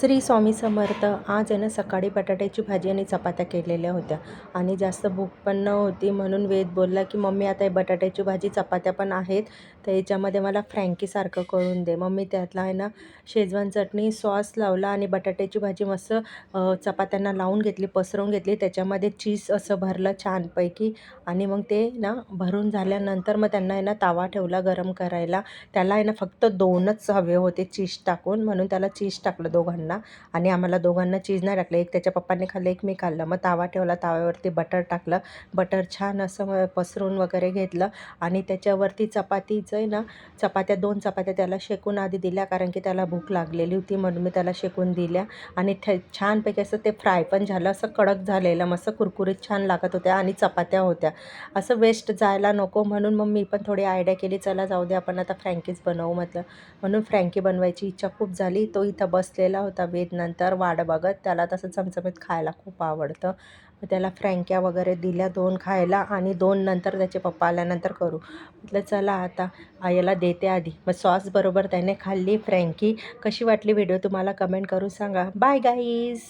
श्री स्वामी समर्थ आज आहे ना सकाळी बटाट्याची भाजी आणि चपात्या केलेल्या होत्या. आणि जास्त भूक पण नव्हती म्हणून वेद बोलला की मम्मी आता हे बटाट्याची भाजी चपात्या पण आहेत तर याच्यामध्ये मला फ्रँकीसारखं करून दे. मम्मी त्यातला आहे ना शेजवान चटणी सॉस लावला आणि बटाट्याची भाजी मस्त चपात्यांना लावून घेतली पसरवून घेतली. त्याच्यामध्ये चीज असं भरलं छानपैकी. आणि मग ते ना भरून झाल्यानंतर मग त्यांना आहे ना तावा ठेवला गरम करायला. त्याला आहे ना फक्त दोनच हवे होते चीज टाकून. म्हणून त्याला चीज टाकलं दोघांना. आणि आम्हाला दोघांना चीज नाही टाकलं. एक त्याच्या पप्पाने खाल्लं एक मी खाल्लं. मग तावा ठेवला ताव्यावरती बटर टाकलं. बटर छान असं पसरून वगैरे घेतलं आणि त्याच्यावरती चपातीचं आहे ना चपात्या दोन चपात्या त्याला शेकून आधी दिल्या कारण की त्याला भूक लागलेली होती म्हणून मी त्याला शेकून दिल्या आणि थे छानपैकी असं ते फ्राय पण झालं. असं कडक झालेलं मस्त कुरकुरीत छान लागत होत्या आणि चपात्या होत्या. असं वेस्ट जायला नको म्हणून मग मी पण थोडी आयडिया केली चला जाऊ दे आपण आता फ्रँकीज बनवू म्हटलं. म्हणून फ्रँकी बनवायची इच्छा खूप झाली. तो इथं बसलेला होता. तब्येत नंतर वाढ बघत त्याला तसं चमचमीत खायला खूप आवडतं. मग त्याला फ्रँक्या वगैरे दिल्या दोन खायला आणि दोन नंतर त्याचे पप्पा आल्यानंतर करू. म्हटलं चला आता आईला देते आधी. मग सॉस बरोबर त्याने खाल्ली. फ्रँकी कशी वाटली व्हिडिओ? तुम्हाला कमेंट करून सांगा. Bye guys.